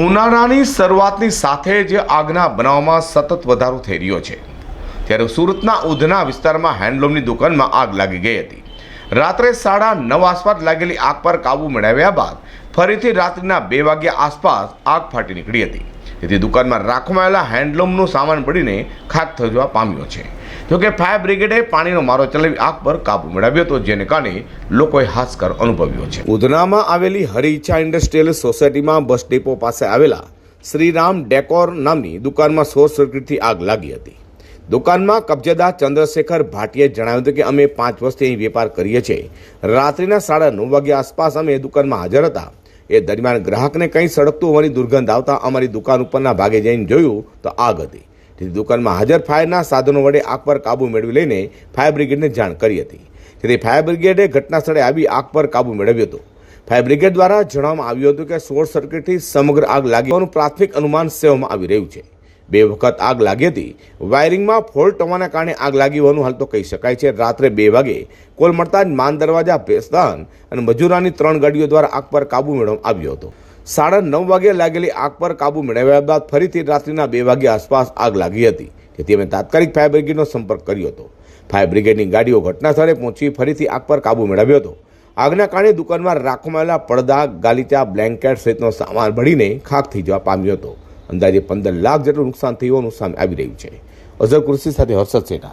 ઉનાળાની શરૂઆતની સાથે જ આગના બનાવમાં સતત વધારો થઈ રહ્યો છે. ત્યારે સુરતના ઉધના વિસ્તારમાં હેન્ડલૂમની દુકાનમાં આગ લાગી ગઈ હતી. રાત્રે સાડા નવ આસપાસ લાગેલી આગ પર કાબુ મેળવ્યા બાદ ફરીથી રાત્રિના બે વાગ્યા આસપાસ આગ ફાટી નીકળી હતી. તેથી દુકાનમાં રાખવામાં આવેલા હેન્ડલૂમનું સામાન પડીને ખાક થવા પામ્યો છે. જોકે ફાયર બ્રિગેડે પાણીનો મારો ચલાવી આગ પર કાબુ મેળવ્યો હતો, જેને કારણે લોકોએ હાશકર અનુભવ્યો છે. ઉધનામાં આવેલી હરિઈચ્છા ઇન્ડસ્ટ્રીયલ સોસાયટીમાં બસ ડેપો પાસે આવેલા શ્રીરામ ડેકોર નામની દુકાનમાં શોર્ટ સર્કિટથી આગ લાગી હતી. દુકાનમાં કબજેદાર ચંદ્રશેખર ભાટીએ જણાવ્યું હતું કે અમે પાંચ વર્ષથી અહીં વેપાર કરીએ છીએ. રાત્રિના સાડા નવ વાગ્યા આસપાસ અમે દુકાનમાં હાજર હતા. એ દરમિયાન ગ્રાહકને કંઈ સળગતું હોવાની દુર્ગંધ આવતા અમારી દુકાન ઉપરના ભાગે જઈને જોયું તો આગ હતી. તેથી દુકાનમાં હાજર ફાયરના સાધનો વડે આગ પર કાબુ મેળવી લઈને ફાયર બ્રિગેડને જાણ કરી હતી. તેથી ફાયર બ્રિગેડે ઘટના સ્થળે આવી આગ પર કાબુ મેળવ્યો હતો. ફાયર બ્રિગેડ દ્વારા જણાવવામાં આવ્યું હતું કે શોર્ટ સર્કિટથી સમગ્ર આગ લાગી હોવાનું પ્રાથમિક અનુમાન સેવામાં આવી રહ્યું છે. બે વખત આગ લાગી હતી. વાયરિંગમાં ફોલ્ટ હોવાના કારણે આગ લાગી હોવાનું હાલ તો કહી શકાય છે. રાત્રે બે વાગે કોલ મળતા જ માન દરવાજા, ભેસ્તાન અને મજૂરાની ત્રણ ગાડીઓ દ્વારા આગ પર કાબુ મેળવવામાં આવ્યો હતો. સાડા નવ વાગે લાગેલી આગ પર કાબુ મેળવ્યા બાદ ફરીથી રાત્રિના બે વાગે આસપાસ આગ લાગી હતી. જેથી અમે તાત્કાલિક ફાયર બ્રિગેડનો સંપર્ક કર્યો હતો. ફાયર બ્રિગેડની ગાડીઓ ઘટના સ્થળે પહોંચી ફરીથી આગ પર કાબુ મેળવ્યો હતો. આગના કારણે દુકાનમાં રાખવામાં આવેલા પડદા, ગાલીચા, બ્લેન્કેટ સહિતનો સામાન ભળીને ખાક થઈ જવા પામ્યો હતો. અંદાજે પંદર લાખ જેટલું નુકસાન થયું હોવાનું સામે આવી રહ્યું છે. અઝર કુર્સી સાથે હર્ષદ સેઠા